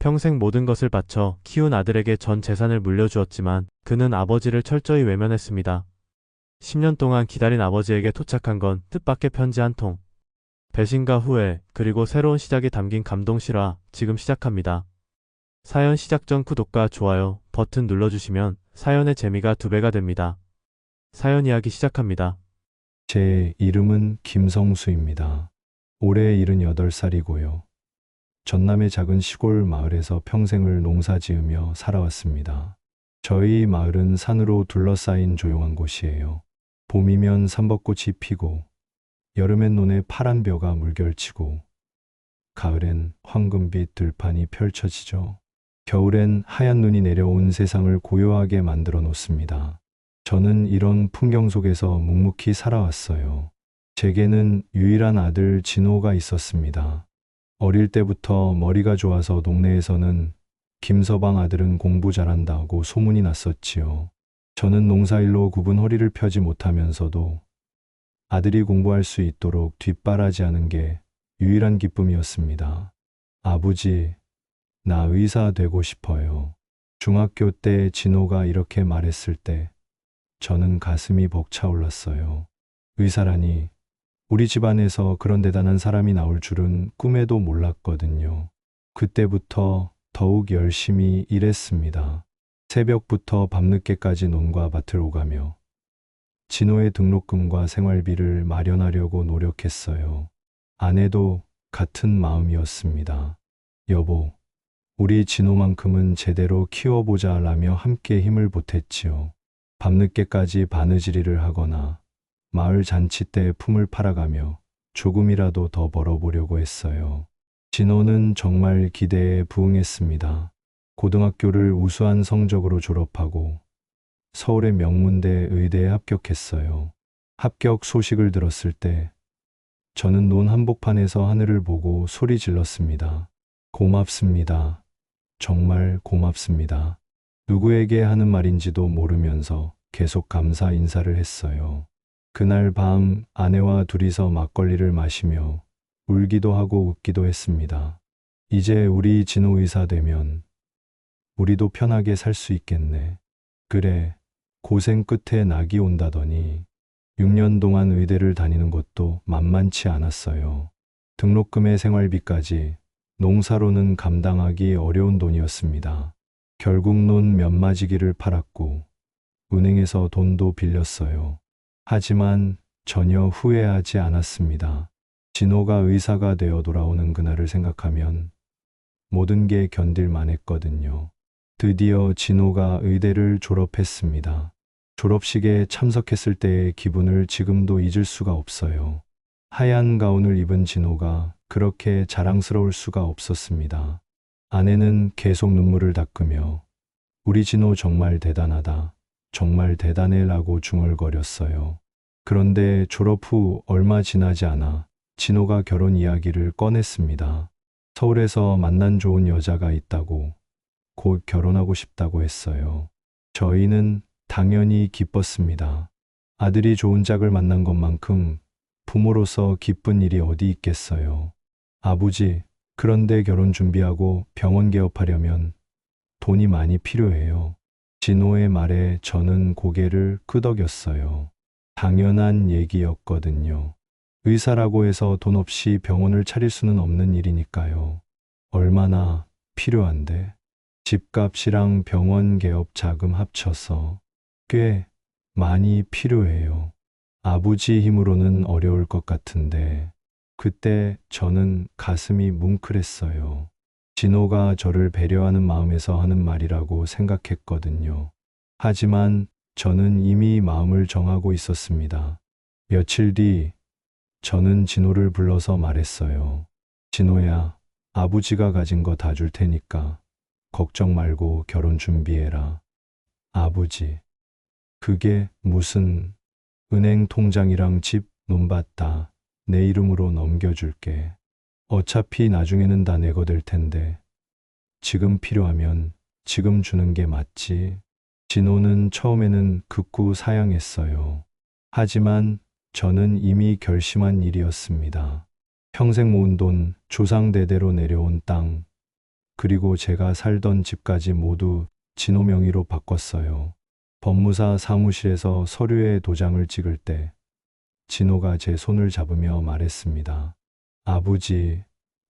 평생 모든 것을 바쳐 키운 아들에게 전 재산을 물려주었지만 그는 아버지를 철저히 외면했습니다. 10년 동안 기다린 아버지에게 도착한 건 뜻밖의 편지 한 통. 배신과 후회, 그리고 새로운 시작이 담긴 감동 실화, 지금 시작합니다. 사연 시작 전 구독과 좋아요 버튼 눌러주시면 사연의 재미가 두 배가 됩니다. 사연 이야기 시작합니다. 제 이름은 김성수입니다. 올해 78살이고요. 전남의 작은 시골 마을에서 평생을 농사 지으며 살아왔습니다. 저희 마을은 산으로 둘러싸인 조용한 곳이에요. 봄이면 삼벚꽃이 피고, 여름엔 논에 파란 벼가 물결치고, 가을엔 황금빛 들판이 펼쳐지죠. 겨울엔 하얀 눈이 내려온 세상을 고요하게 만들어 놓습니다. 저는 이런 풍경 속에서 묵묵히 살아왔어요. 제게는 유일한 아들 진호가 있었습니다. 어릴 때부터 머리가 좋아서 동네에서는 김서방 아들은 공부 잘한다고 소문이 났었지요. 저는 농사일로 굽은 허리를 펴지 못하면서도 아들이 공부할 수 있도록 뒷바라지하는 게 유일한 기쁨이었습니다. 아버지, 나 의사 되고 싶어요. 중학교 때 진호가 이렇게 말했을 때 저는 가슴이 벅차올랐어요. 의사라니 우리 집안에서 그런 대단한 사람이 나올 줄은 꿈에도 몰랐거든요. 그때부터 더욱 열심히 일했습니다. 새벽부터 밤늦게까지 논과 밭을 오가며 진호의 등록금과 생활비를 마련하려고 노력했어요. 아내도 같은 마음이었습니다. 여보, 우리 진호만큼은 제대로 키워보자 라며 함께 힘을 보탰지요. 밤늦게까지 바느질이를 하거나 마을 잔치 때 품을 팔아가며 조금이라도 더 벌어보려고 했어요. 진호는 정말 기대에 부응했습니다. 고등학교를 우수한 성적으로 졸업하고 서울의 명문대 의대에 합격했어요. 합격 소식을 들었을 때 저는 논 한복판에서 하늘을 보고 소리 질렀습니다. 고맙습니다. 정말 고맙습니다. 누구에게 하는 말인지도 모르면서 계속 감사 인사를 했어요. 그날 밤 아내와 둘이서 막걸리를 마시며 울기도 하고 웃기도 했습니다. 이제 우리 진호 의사 되면 우리도 편하게 살 수 있겠네. 그래, 고생 끝에 낙이 온다더니 6년 동안 의대를 다니는 것도 만만치 않았어요. 등록금의 생활비까지 농사로는 감당하기 어려운 돈이었습니다. 결국 논 면마지기를 팔았고 은행에서 돈도 빌렸어요. 하지만 전혀 후회하지 않았습니다. 진호가 의사가 되어 돌아오는 그날을 생각하면 모든 게 견딜만 했거든요. 드디어 진호가 의대를 졸업했습니다. 졸업식에 참석했을 때의 기분을 지금도 잊을 수가 없어요. 하얀 가운을 입은 진호가 그렇게 자랑스러울 수가 없었습니다. 아내는 계속 눈물을 닦으며 우리 진호 정말 대단하다. 정말 대단해 라고 중얼거렸어요. 그런데 졸업 후 얼마 지나지 않아 진호가 결혼 이야기를 꺼냈습니다. 서울에서 만난 좋은 여자가 있다고 곧 결혼하고 싶다고 했어요. 저희는 당연히 기뻤습니다. 아들이 좋은 짝을 만난 것만큼 부모로서 기쁜 일이 어디 있겠어요. 아버지, 그런데 결혼 준비하고 병원 개업하려면 돈이 많이 필요해요. 진호의 말에 저는 고개를 끄덕였어요. 당연한 얘기였거든요. 의사라고 해서 돈 없이 병원을 차릴 수는 없는 일이니까요. 얼마나 필요한데? 집값이랑 병원 개업 자금 합쳐서 꽤 많이 필요해요. 아버지 힘으로는 어려울 것 같은데, 그때 저는 가슴이 뭉클했어요. 진호가 저를 배려하는 마음에서 하는 말이라고 생각했거든요. 하지만 저는 이미 마음을 정하고 있었습니다. 며칠 뒤 저는 진호를 불러서 말했어요. 진호야, 아버지가 가진 거 다 줄 테니까 걱정 말고 결혼 준비해라. 아버지, 그게 무슨 은행 통장이랑 집, 논밭 다 내 이름으로 넘겨줄게. 어차피 나중에는 다 내고 될 텐데 지금 필요하면 지금 주는 게 맞지. 진호는 처음에는 극구 사양했어요. 하지만 저는 이미 결심한 일이었습니다. 평생 모은 돈, 조상대대로 내려온 땅, 그리고 제가 살던 집까지 모두 진호 명의로 바꿨어요. 법무사 사무실에서 서류에 도장을 찍을 때 진호가 제 손을 잡으며 말했습니다. 아버지,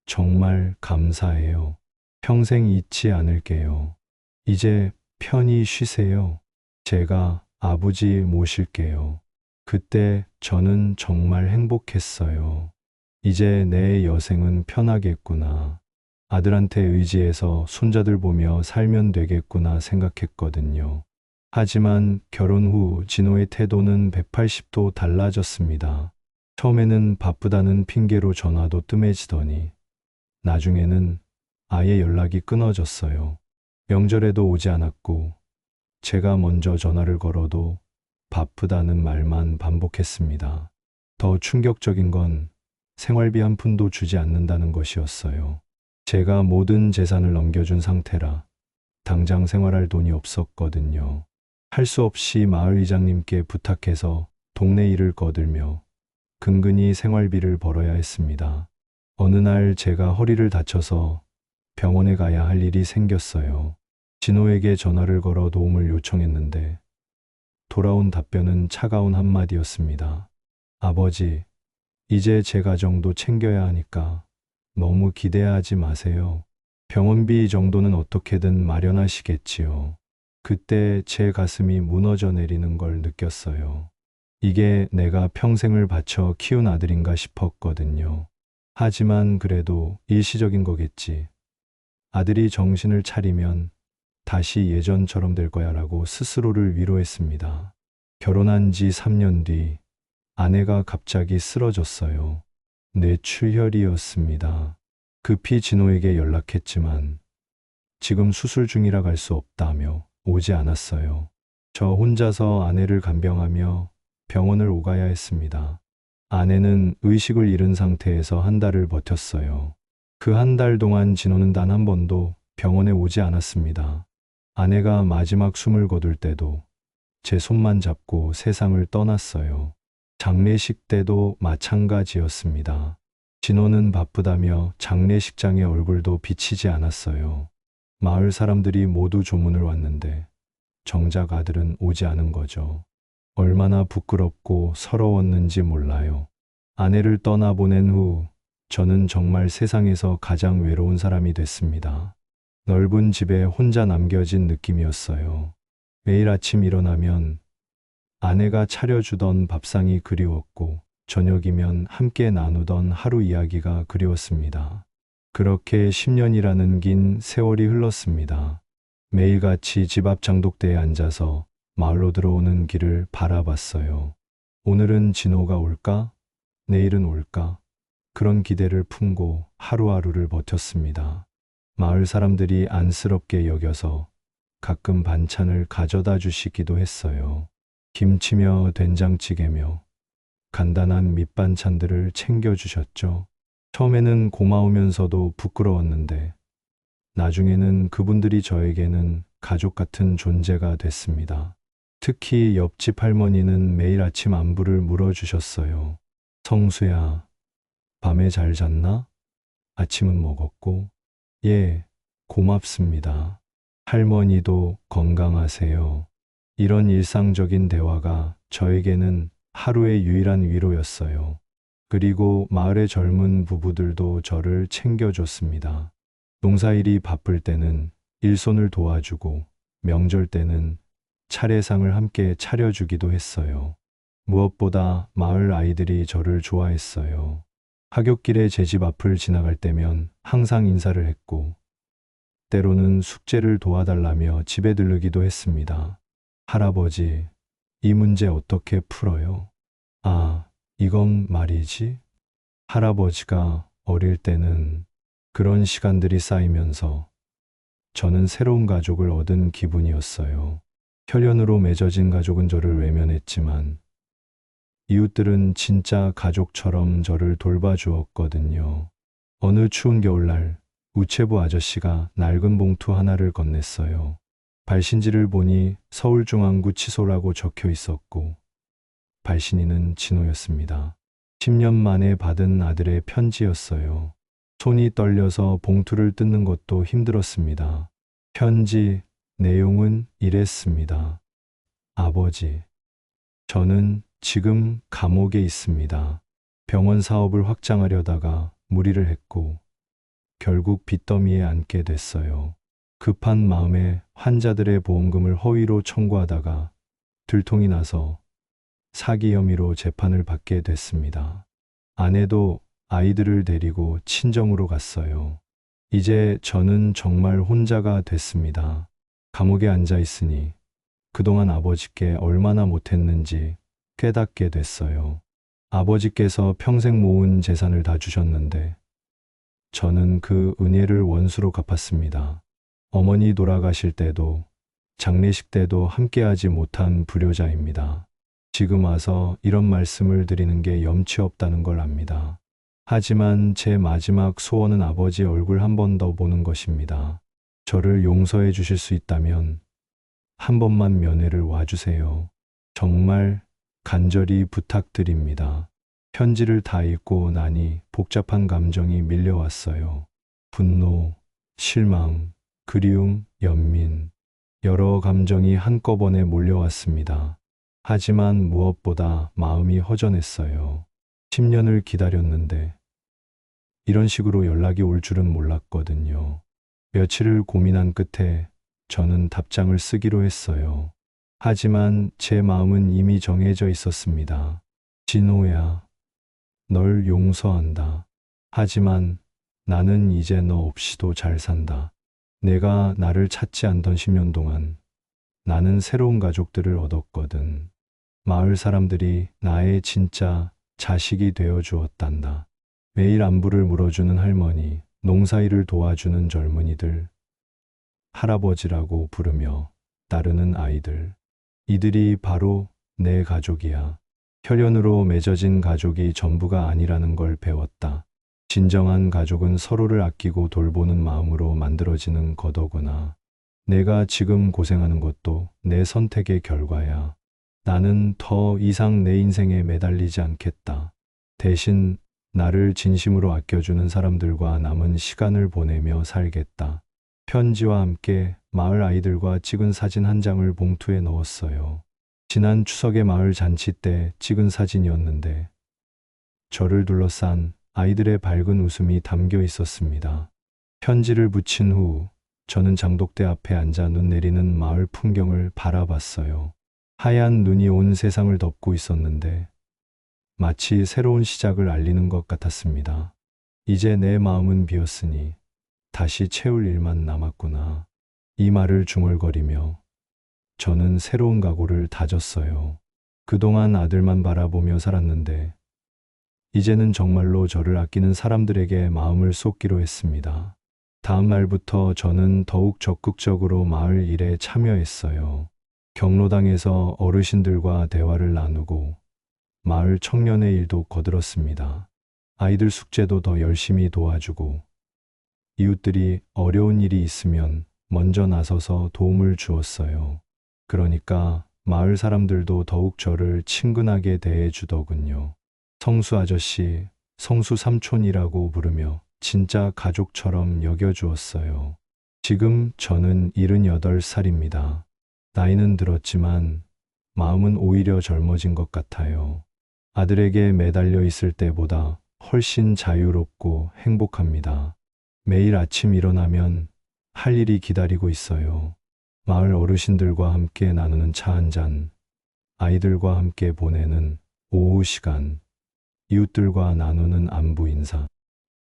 정말 감사해요. 평생 잊지 않을게요. 이제 편히 쉬세요. 제가 아버지 모실게요. 그때 저는 정말 행복했어요. 이제 내 여생은 편하겠구나. 아들한테 의지해서 손자들 보며 살면 되겠구나 생각했거든요. 하지만 결혼 후 진호의 태도는 180도 달라졌습니다. 처음에는 바쁘다는 핑계로 전화도 뜸해지더니 나중에는 아예 연락이 끊어졌어요. 명절에도 오지 않았고 제가 먼저 전화를 걸어도 바쁘다는 말만 반복했습니다. 더 충격적인 건 생활비 한 푼도 주지 않는다는 것이었어요. 제가 모든 재산을 넘겨준 상태라 당장 생활할 돈이 없었거든요. 할 수 없이 마을 이장님께 부탁해서 동네 일을 거들며 근근히 생활비를 벌어야 했습니다. 어느 날 제가 허리를 다쳐서 병원에 가야 할 일이 생겼어요. 진호에게 전화를 걸어 도움을 요청했는데 돌아온 답변은 차가운 한마디였습니다. 아버지, 이제 제 가정도 챙겨야 하니까 너무 기대하지 마세요. 병원비 정도는 어떻게든 마련하시겠지요. 그때 제 가슴이 무너져 내리는 걸 느꼈어요. 이게 내가 평생을 바쳐 키운 아들인가 싶었거든요. 하지만 그래도 일시적인 거겠지. 아들이 정신을 차리면 다시 예전처럼 될 거야 라고 스스로를 위로했습니다. 결혼한 지 3년 뒤 아내가 갑자기 쓰러졌어요. 뇌출혈이었습니다. 급히 진호에게 연락했지만 지금 수술 중이라 갈 수 없다며 오지 않았어요. 저 혼자서 아내를 간병하며 병원을 오가야 했습니다. 아내는 의식을 잃은 상태에서 한 달을 버텼어요. 그 한 달 동안 진호는 단 한 번도 병원에 오지 않았습니다. 아내가 마지막 숨을 거둘 때도 제 손만 잡고 세상을 떠났어요. 장례식 때도 마찬가지였습니다. 진호는 바쁘다며 장례식장의 얼굴도 비치지 않았어요. 마을 사람들이 모두 조문을 왔는데 정작 아들은 오지 않은 거죠. 얼마나 부끄럽고 서러웠는지 몰라요. 아내를 떠나보낸 후 저는 정말 세상에서 가장 외로운 사람이 됐습니다. 넓은 집에 혼자 남겨진 느낌이었어요. 매일 아침 일어나면 아내가 차려주던 밥상이 그리웠고 저녁이면 함께 나누던 하루 이야기가 그리웠습니다. 그렇게 10년이라는 긴 세월이 흘렀습니다. 매일같이 집 앞 장독대에 앉아서 마을로 들어오는 길을 바라봤어요. 오늘은 진호가 올까? 내일은 올까? 그런 기대를 품고 하루하루를 버텼습니다. 마을 사람들이 안쓰럽게 여겨서 가끔 반찬을 가져다 주시기도 했어요. 김치며 된장찌개며 간단한 밑반찬들을 챙겨주셨죠. 처음에는 고마우면서도 부끄러웠는데 나중에는 그분들이 저에게는 가족 같은 존재가 됐습니다. 특히 옆집 할머니는 매일 아침 안부를 물어주셨어요. 성수야, 밤에 잘 잤나? 아침은 먹었고? 예, 고맙습니다. 할머니도 건강하세요. 이런 일상적인 대화가 저에게는 하루의 유일한 위로였어요. 그리고 마을의 젊은 부부들도 저를 챙겨줬습니다. 농사일이 바쁠 때는 일손을 도와주고 명절 때는 차례상을 함께 차려주기도 했어요. 무엇보다 마을 아이들이 저를 좋아했어요. 하굣길에 제 집 앞을 지나갈 때면 항상 인사를 했고, 때로는 숙제를 도와달라며 집에 들르기도 했습니다. 할아버지, 이 문제 어떻게 풀어요? 아, 이건 말이지. 할아버지가 어릴 때는 그런 시간들이 쌓이면서 저는 새로운 가족을 얻은 기분이었어요. 혈연으로 맺어진 가족은 저를 외면했지만 이웃들은 진짜 가족처럼 저를 돌봐주었거든요. 어느 추운 겨울날 우체부 아저씨가 낡은 봉투 하나를 건넸어요. 발신지를 보니 서울중앙구 치소라고 적혀 있었고 발신인은 진호였습니다. 10년 만에 받은 아들의 편지였어요. 손이 떨려서 봉투를 뜯는 것도 힘들었습니다. 편지 내용은 이랬습니다. 아버지, 저는 지금 감옥에 있습니다. 병원 사업을 확장하려다가 무리를 했고, 결국 빚더미에 앉게 됐어요. 급한 마음에 환자들의 보험금을 허위로 청구하다가 들통이 나서 사기 혐의로 재판을 받게 됐습니다. 아내도 아이들을 데리고 친정으로 갔어요. 이제 저는 정말 혼자가 됐습니다. 감옥에 앉아 있으니 그동안 아버지께 얼마나 못했는지 깨닫게 됐어요. 아버지께서 평생 모은 재산을 다 주셨는데 저는 그 은혜를 원수로 갚았습니다. 어머니 돌아가실 때도 장례식 때도 함께하지 못한 불효자입니다. 지금 와서 이런 말씀을 드리는 게 염치 없다는 걸 압니다. 하지만 제 마지막 소원은 아버지 얼굴 한 번 더 보는 것입니다. 저를 용서해 주실 수 있다면 한 번만 면회를 와주세요. 정말 간절히 부탁드립니다. 편지를 다 읽고 나니 복잡한 감정이 밀려왔어요. 분노, 실망, 그리움, 연민, 여러 감정이 한꺼번에 몰려왔습니다. 하지만 무엇보다 마음이 허전했어요. 10년을 기다렸는데 이런 식으로 연락이 올 줄은 몰랐거든요. 며칠을 고민한 끝에 저는 답장을 쓰기로 했어요. 하지만 제 마음은 이미 정해져 있었습니다. 진호야, 널 용서한다. 하지만 나는 이제 너 없이도 잘 산다. 내가 나를 찾지 않던 10년 동안 나는 새로운 가족들을 얻었거든. 마을 사람들이 나의 진짜 자식이 되어 주었단다. 매일 안부를 물어주는 할머니, 농사일을 도와주는 젊은이들, 할아버지라고 부르며 따르는 아이들. 이들이 바로 내 가족이야. 혈연으로 맺어진 가족이 전부가 아니라는 걸 배웠다. 진정한 가족은 서로를 아끼고 돌보는 마음으로 만들어지는 거더구나. 내가 지금 고생하는 것도 내 선택의 결과야. 나는 더 이상 내 인생에 매달리지 않겠다. 대신 나를 진심으로 아껴주는 사람들과 남은 시간을 보내며 살겠다. 편지와 함께 마을 아이들과 찍은 사진 한 장을 봉투에 넣었어요. 지난 추석의 마을 잔치 때 찍은 사진이었는데 저를 둘러싼 아이들의 밝은 웃음이 담겨 있었습니다. 편지를 붙인 후 저는 장독대 앞에 앉아 눈 내리는 마을 풍경을 바라봤어요. 하얀 눈이 온 세상을 덮고 있었는데 마치 새로운 시작을 알리는 것 같았습니다. 이제 내 마음은 비었으니 다시 채울 일만 남았구나. 이 말을 중얼거리며 저는 새로운 각오를 다졌어요. 그동안 아들만 바라보며 살았는데 이제는 정말로 저를 아끼는 사람들에게 마음을 쏟기로 했습니다. 다음 날부터 저는 더욱 적극적으로 마을 일에 참여했어요. 경로당에서 어르신들과 대화를 나누고 마을 청년의 일도 거들었습니다. 아이들 숙제도 더 열심히 도와주고 이웃들이 어려운 일이 있으면 먼저 나서서 도움을 주었어요. 그러니까 마을 사람들도 더욱 저를 친근하게 대해 주더군요. 성수 아저씨, 성수 삼촌이라고 부르며 진짜 가족처럼 여겨주었어요. 지금 저는 78살입니다. 나이는 들었지만 마음은 오히려 젊어진 것 같아요. 아들에게 매달려 있을 때보다 훨씬 자유롭고 행복합니다. 매일 아침 일어나면 할 일이 기다리고 있어요. 마을 어르신들과 함께 나누는 차 한 잔, 아이들과 함께 보내는 오후 시간, 이웃들과 나누는 안부 인사.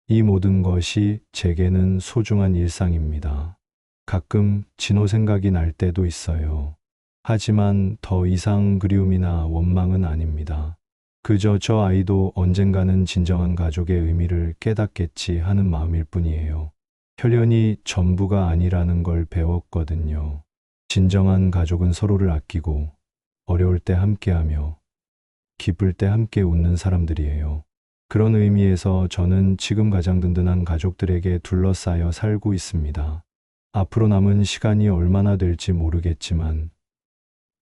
이 모든 것이 제게는 소중한 일상입니다. 가끔 진호 생각이 날 때도 있어요. 하지만 더 이상 그리움이나 원망은 아닙니다. 그저 저 아이도 언젠가는 진정한 가족의 의미를 깨닫겠지 하는 마음일 뿐이에요. 혈연이 전부가 아니라는 걸 배웠거든요. 진정한 가족은 서로를 아끼고 어려울 때 함께하며 기쁠 때 함께 웃는 사람들이에요. 그런 의미에서 저는 지금 가장 든든한 가족들에게 둘러싸여 살고 있습니다. 앞으로 남은 시간이 얼마나 될지 모르겠지만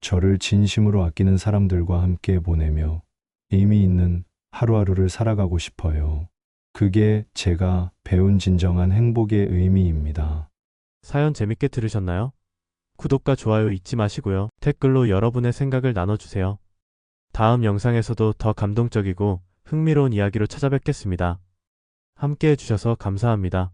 저를 진심으로 아끼는 사람들과 함께 보내며 의미 있는 하루하루를 살아가고 싶어요. 그게 제가 배운 진정한 행복의 의미입니다. 사연 재밌게 들으셨나요? 구독과 좋아요 잊지 마시고요. 댓글로 여러분의 생각을 나눠주세요. 다음 영상에서도 더 감동적이고 흥미로운 이야기로 찾아뵙겠습니다. 함께 해주셔서 감사합니다.